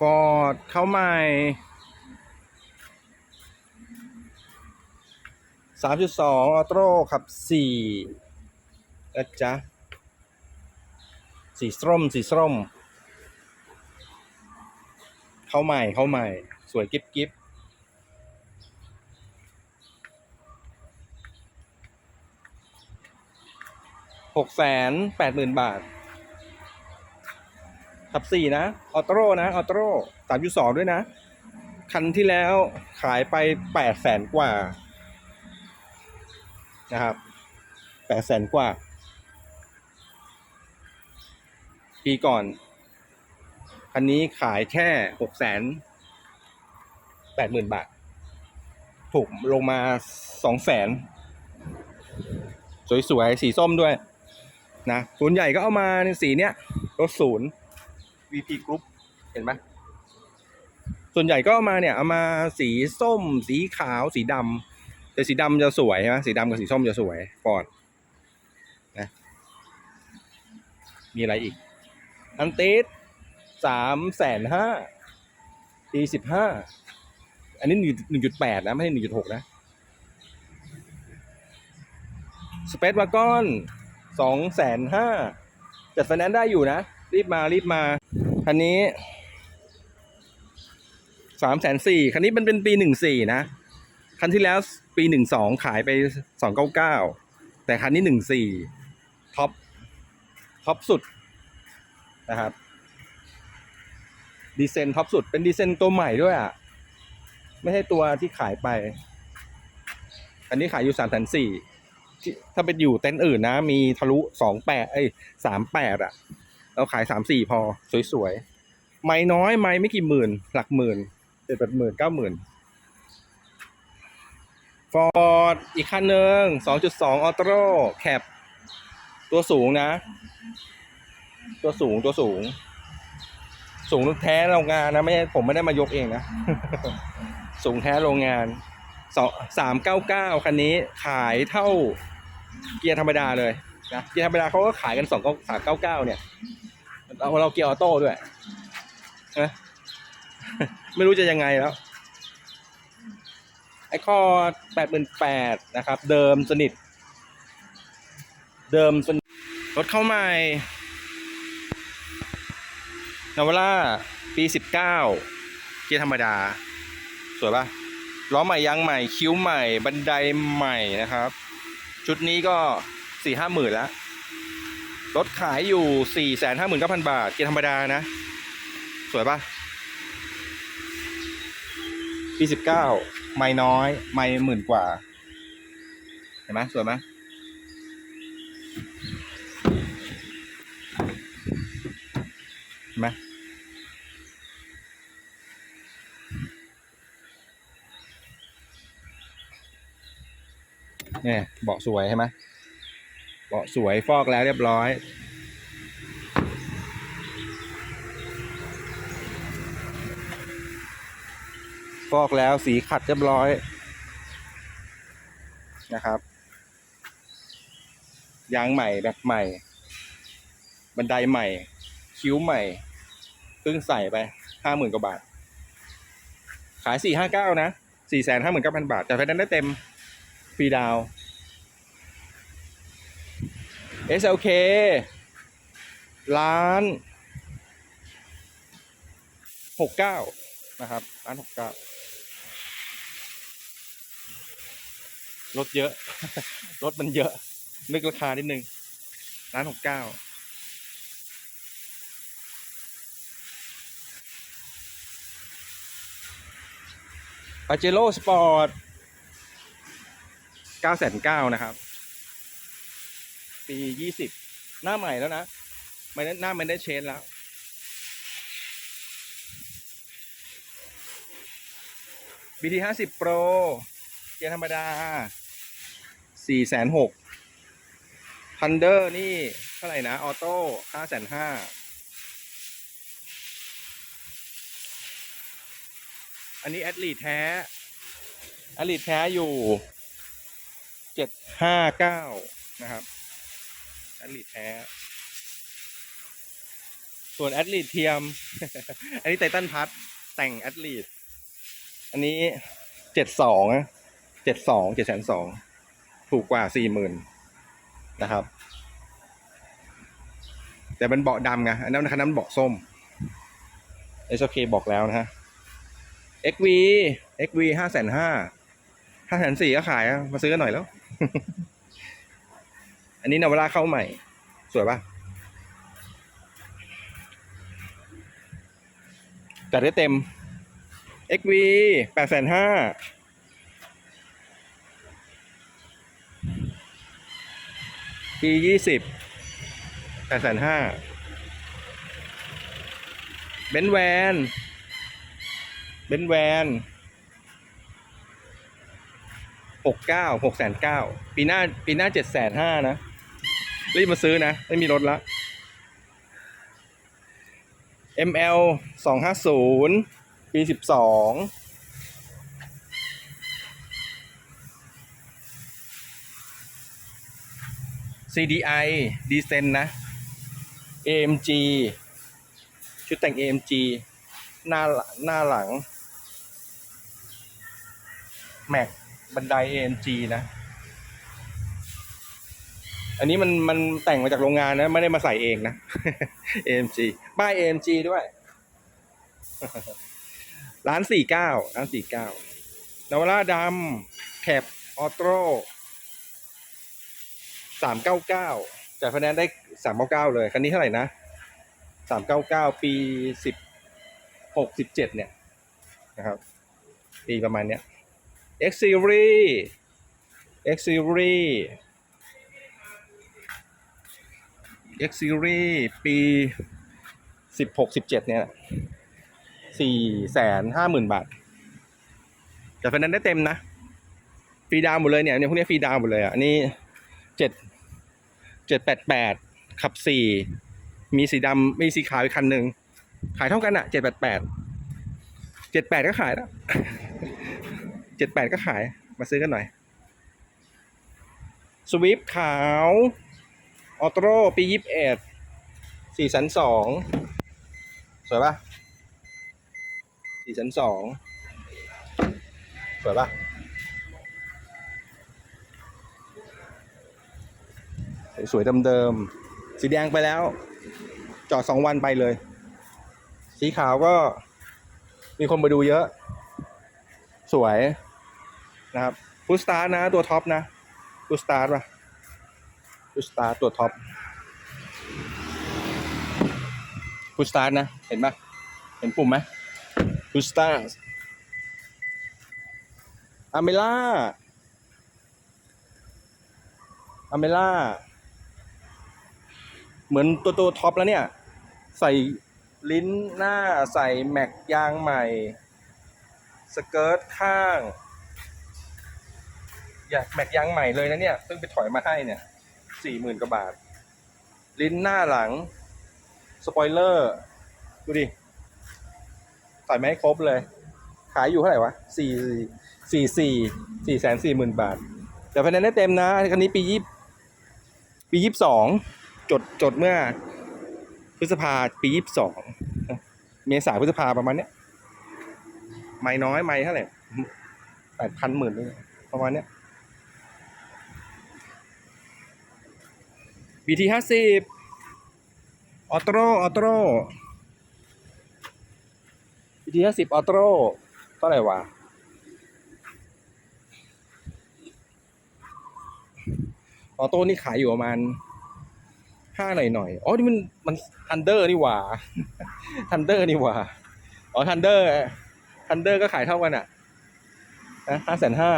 ฟอร์ดเข้าใหม่สามจุดสองออโต้ขับสี่นะจ๊ะสีส้มสีส้มเข้าใหม่เข้าใหม่ สวยกิ๊บกิ๊บหกแสนแปดหมื่นบาท ขับสี่นะออโต้นะออโต้สามจุดสองด้วยนะ คันที่แล้วขายไปแปดแสนกว่านะครับแปดแสนกว่า ปีก่อน คันนี้ขายแค่หกแสนแปดหมื่นบาท ถูกลงมาสองแสนสวยๆ สีส้มด้วยนะส่วนใหญ่ก็เอามาในสีเนี้ยรถศูนย์ VP Group เห็นไหมส่วนใหญ่ก็เอามาเนี่ยเอามาสีส้ม สีขาว สีดำแต่สีดำจะสวยใช่ไหมสีดำกับสีส้มจะสวยฟอร์ดนะมีอะไรอีก อันติสสามแสนห้าปีสิบห้าอันนี้หนึ่งจุดแปดนะ ไม่ใช่หนึ่งจุดหกนะสเปซวากอนสองแสนห้าจัดไฟแนนซ์ได้อยู่นะ รีบมารีบมา คันนี้สามแสนสี่คันนี้มันเป็นปีหนึ่งสี่นะ คันที่แล้วปีหนึ่งสองขายไปสองเก้าเก้าแต่คันนี้หนึ่งสี่ท็อปท็อปสุดนะครับดีเซนท็อปสุดเป็นดีเซนตัวใหม่ด้วยอะ ไม่ใช่ตัวที่ขายไป อันนี้ขายอยู่สามแสนสี่ถ้าเป็นอยู่เต็นท์อื่นนะ มีทะลุสองแปดเอ้ยสามแปดอะ เราขายสามสี่พอ สวยๆ ไม่น้อยไม่ไม่กี่หมื่น หลักหมื่นเจ็ดแปดหมื่นเก้าหมื่นฟอร์ดอีกคันหนึ่งสองจุดสองออโต้แคปตัวสูงนะ ตัวสูงตัวสูง สูงแท้โรงงานนะไม่ใช่ผมไม่ได้มายกเองนะ สูงแท้โรงงานสองสามเก้าเก้าคันนี้ขายเท่าเกียร์ธรรมดาเลยนะเกียร์ธรรมดาเขาก็ขายกันสองสามเก้าเก้าเนี่ย เราเราเกียร์ออโต้ด้วยนะไม่รู้จะยังไงแล้วไอคอแปดหมื่นแปดนะครับ เดิมสนิท เดิมสนิทรถเข้าใหม่นาวาร่าปีสิบเก้าเกียร์ธรรมดา สวยปะล้อใหม่ยางใหม่คิ้วใหม่ บันไดใหม่นะครับ ชุดนี้ก็สี่ห้าหมื่นแล้ว รถขายอยู่สี่แสนห้าหมื่นเก้าพันบาท เกียร์ธรรมดานะ สวยปะปีสิบเก้าไม่น้อย ไม่หมื่นกว่า เห็นไหมสวยไหมเห็นไหมเนี่ยเบาะสวยใช่ไหม เบาะสวยฟอกแล้วเรียบร้อย ฟอกแล้วสีขัดเรียบร้อยนะครับยางใหม่แบบใหม่ บันไดใหม่ คิ้วใหม่เพิ่งใส่ไปห้าหมื่นกว่าบาท ขายสี่ห้าเก้านะสี่แสนห้าหมื่นเก้าพันบาท แต่ไฟนั้นได้เต็มฟรีดาว SLK ล้านหกเก้านะครับล้านหกเก้ารถเยอะ รถมันเยอะ นึกราคานิดนึงล้านหกเก้าปาเจโร่สปอร์ตเก้าแสนเก้านะครับ ปียี่สิบหน้าใหม่แล้วนะไม่ได้หน้าไม่ได้เชนแล้ว BT ห้าสิบ Pro เกียร์ธรรมดาสี่แสนหกทันเดอร์นี่เท่าไหร่นะ ออโต้ห้าแสนห้าอันนี้แอดลีแท้แอดลีแท้อยู่เจ็ดห้าเก้านะครับ แอดลีดแท้ ส่วนแอดลีดเทียม อันนี้ไททันพัทแต่งแอดลีดอันนี้เจ็ดสองเจ็ดสองเจ็ดแสนสองถูกกว่าสี่หมื่นนะครับ แต่เป็นเบาะดำไงอันนั้นคันนั้นเบาะส้ม SOK บอกแล้วนะฮะ XV XV ห้าแสนห้าห้าแสนสี่ก็ขายอะมาซื้อกันหน่อยแล้ว อันนี้นาวาร่าเข้าใหม่ สวยปะจัดได้เต็ม XV แปดแสนห้าปียี่สิบแปดแสนห้าเบนแวนเบนแวนหกเก้าหกแสนเก้าปีหน้าปีหน้าเจ็ดแสนห้านะ รีบมาซื้อนะ ไม่มีรถละ ML สองห้าศูนย์ปีสิบสอง CDI ดีเซนนะ AMG ชุดแต่ง AMG หน้าหน้าหลัง แม็กบันได AMG นะ อันนี้มันมันแต่งมาจากโรงงานนะ ไม่ได้มาใส่เองนะ AMG ป้าย AMG ด้วยร้านสี่เก้าร้านสี่เก้านวราดำแคปออโต้สามเก้าเก้าจ่ายคะแนนได้สามเก้าเก้าเลย คันนี้เท่าไหร่นะสามเก้าเก้าปีสิบหกสิบเจ็ดเนี่ยนะครับ ปีประมาณเนี้ย X Series X Series X Series ปีสิบหกสิบเนี่ยสี่แสนห้าหมื่นบาท แต่ฟแนนซ์ได้เต็มนะ ฟรีดาวหมดเลยเนี่ยเนี่ยพวกนี้ฟรีดาวหมดเลยอะนนี้เจ็ดเจ็ดแปดแปดขับสี่มีสีดำมีสีขาวอีกคันหนึ่งขายเท่ากันอะเจ็ดแปดแปดเจ็ดแปดก็ขายแล้วเจ็ดแปดก็ขายมาซื้อกันหน่อยสวิฟขาว ออโต้ปียี่สิบเอ็ดสี่สันสองสวยปะสี่สันสองสวยปะสวยเดิมๆสีแดงไปแล้ว จอดสองวันไปเลย สีขาวก็มีคนมาดูเยอะ สวยนะครับฟูสตาร์นะ ตัวท็อปนะฟูสตาร์ป่ะ พุชสตาร์ตัวท็อปพุชสตาร์นะ เห็นปะเห็นปุ่มไหมพุชสตาร์อเมล่าอเมล่า เหมือนตัวตัวท็อปแล้วเนี่ย ใส่ลิ้นหน้าใส่แม็กยางใหม่ สเกิร์ตข้าง อยากแม็กยางใหม่เลยนะเนี่ย เพิ่งไปถอยมาให้เนี่ย สี่หมื่นกว่าบาท ลิ้นหน้าหลัง สปอยเลอร์ ดูดิใส่ไม่ให้ครบเลย ขายอยู่เท่าไหร่วะสี่สี่สี่สี่แสนสี่หมื่นบาท แต่ภายในได้เต็มนะ คันนี้ปียี่ปียี่สองจดจดเมื่อพฤษภาปียี่สองเมษาพฤษภาประมาณเนี้ย ไม่น้อยไม่เท่าไหร่แปดพันหมื่นประมาณเนี้ย BT ห้าสิบออโต้ออโต้ BT ห้าสิบออโต้เท่าไหร่วะออโต้นี่ขายอยู่ประมาณห้าหน่อยหน่อยอ๋อนี่มันมันทันเดอร์นี่หว่าทันเดอร์นี่หว่าอ๋อทันเดอร์ทันเดอร์ก็ขายเท่ากันอะนะห้าแสนห้า